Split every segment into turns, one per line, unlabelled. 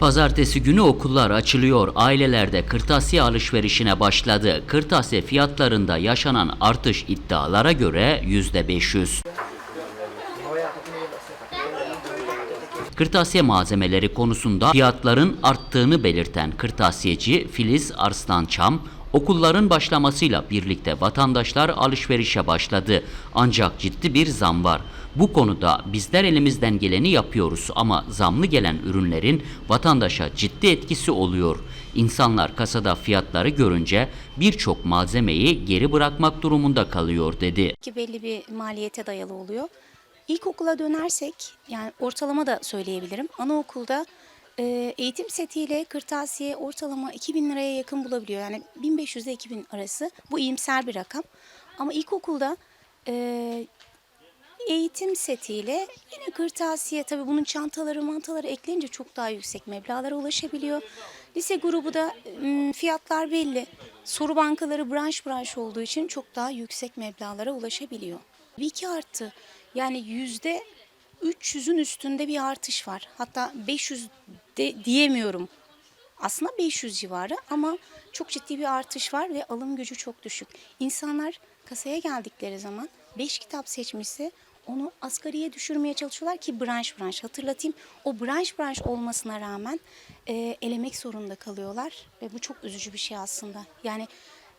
Pazartesi günü okullar açılıyor. Ailelerde kırtasiye alışverişine başladı. Kırtasiye fiyatlarında yaşanan artış iddialara göre %500. Kırtasiye malzemeleri konusunda fiyatların arttığını belirten kırtasiyeci Filiz Arslançam, okulların başlamasıyla birlikte vatandaşlar alışverişe başladı. Ancak ciddi bir zam var. Bu konuda bizler elimizden geleni yapıyoruz ama zamlı gelen ürünlerin vatandaşa ciddi etkisi oluyor. İnsanlar kasada fiyatları görünce birçok malzemeyi geri bırakmak durumunda kalıyor dedi.
ki belli bir maliyete dayalı oluyor. İlkokula dönersek yani ortalama da söyleyebilirim. Anaokulda eğitim setiyle kırtasiye ortalama 2000 liraya yakın bulabiliyor. Yani 1500 ile 2000 arası. Bu iyimser bir rakam. Ama ilkokulda e, eğitim setiyle yine kırtasiye tabii bunun çantaları mantaları eklenince çok daha yüksek meblağlara ulaşabiliyor. Lise grubu da fiyatlar belli. Soru bankaları branş branş olduğu için çok daha yüksek meblağlara ulaşabiliyor. Bir iki arttı. Yani yüzde 300'ün üstünde bir artış var. Hatta 500 de diyemiyorum. Aslında 500 civarı ama çok ciddi bir artış var ve alım gücü çok düşük. İnsanlar kasaya geldikleri zaman 5 kitap seçmişse onu asgariye düşürmeye çalışıyorlar ki branş branş. Hatırlatayım o branş branş olmasına rağmen e, elemek zorunda kalıyorlar ve bu çok üzücü bir şey aslında. Yani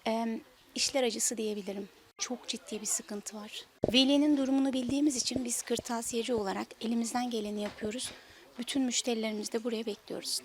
e, işler acısı diyebilirim. Çok ciddi bir sıkıntı var. Velinin durumunu bildiğimiz için biz kırtasiyeci olarak elimizden geleni yapıyoruz. Bütün müşterilerimizi de buraya bekliyoruz.